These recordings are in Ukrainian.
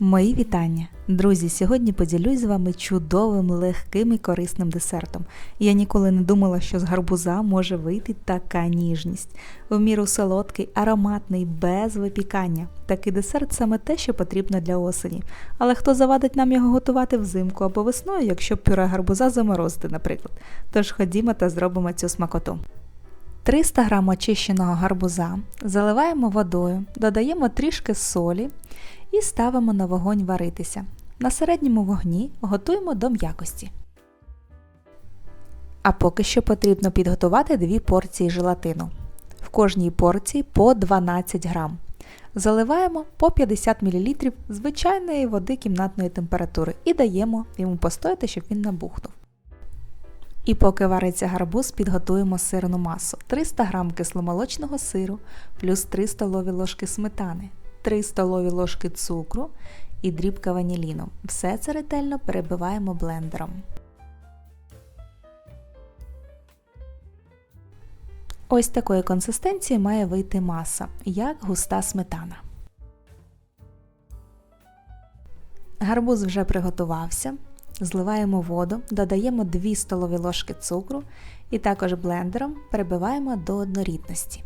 Мої вітання! Друзі, сьогодні поділюсь з вами чудовим, легким і корисним десертом. Я ніколи не думала, що з гарбуза може вийти така ніжність. В міру солодкий, ароматний, без випікання. Такий десерт саме те, що потрібно для осені. Але хто завадить нам його готувати взимку або весною, якщо пюре гарбуза заморозити, наприклад. Тож ходімо та зробимо цю смакоту. 300 г очищеного гарбуза заливаємо водою, додаємо трішки солі і ставимо на вогонь варитися. На середньому вогні готуємо до м'якості. А поки що потрібно підготувати 2 порції желатину. В кожній порції по 12 грам. Заливаємо по 50 мл звичайної води кімнатної температури і даємо йому постояти, щоб він набухнув. І поки вариться гарбуз, підготуємо сирну масу. 300 г кисломолочного сиру плюс 3 столові ложки сметани, 3 столові ложки цукру і дрібка ваніліну. Все це ретельно перебиваємо блендером. Ось такої консистенції має вийти маса, як густа сметана. Гарбуз вже приготувався. Зливаємо воду, додаємо 2 столові ложки цукру і також блендером перебиваємо до однорідності.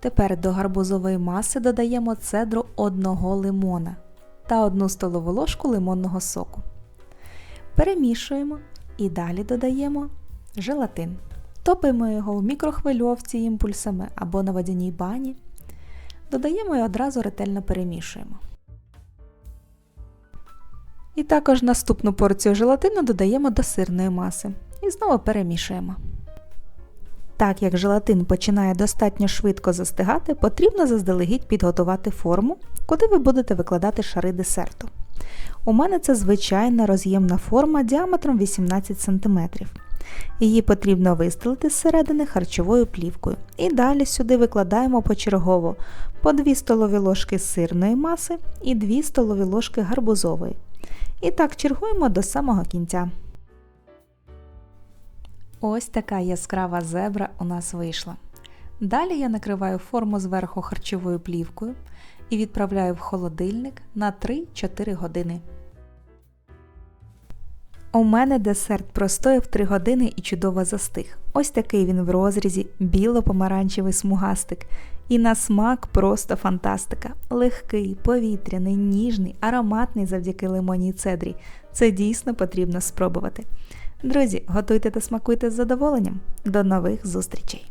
Тепер до гарбузової маси додаємо цедру одного лимона та 1 столову ложку лимонного соку. Перемішуємо і далі додаємо желатин. Топимо його в мікрохвильовці імпульсами або на водяній бані. Додаємо і одразу ретельно перемішуємо. І також наступну порцію желатину додаємо до сирної маси і знову перемішуємо. Так як желатин починає достатньо швидко застигати, потрібно заздалегідь підготувати форму, куди ви будете викладати шари десерту. У мене це звичайна роз'ємна форма діаметром 18 см. Її потрібно вистелити зсередини харчовою плівкою. І далі сюди викладаємо почергово по 2 столові ложки сирної маси і 2 столові ложки гарбузової. І так чергуємо до самого кінця. Ось така яскрава зебра у нас вийшла. Далі я накриваю форму зверху харчовою плівкою і відправляю в холодильник на 3-4 години. У мене десерт простояв 3 години і чудово застиг. Ось такий він в розрізі, біло-помаранчевий смугастик. І на смак просто фантастика. Легкий, повітряний, ніжний, ароматний завдяки лимонній цедрі. Це дійсно потрібно спробувати. Друзі, готуйте та смакуйте з задоволенням. До нових зустрічей!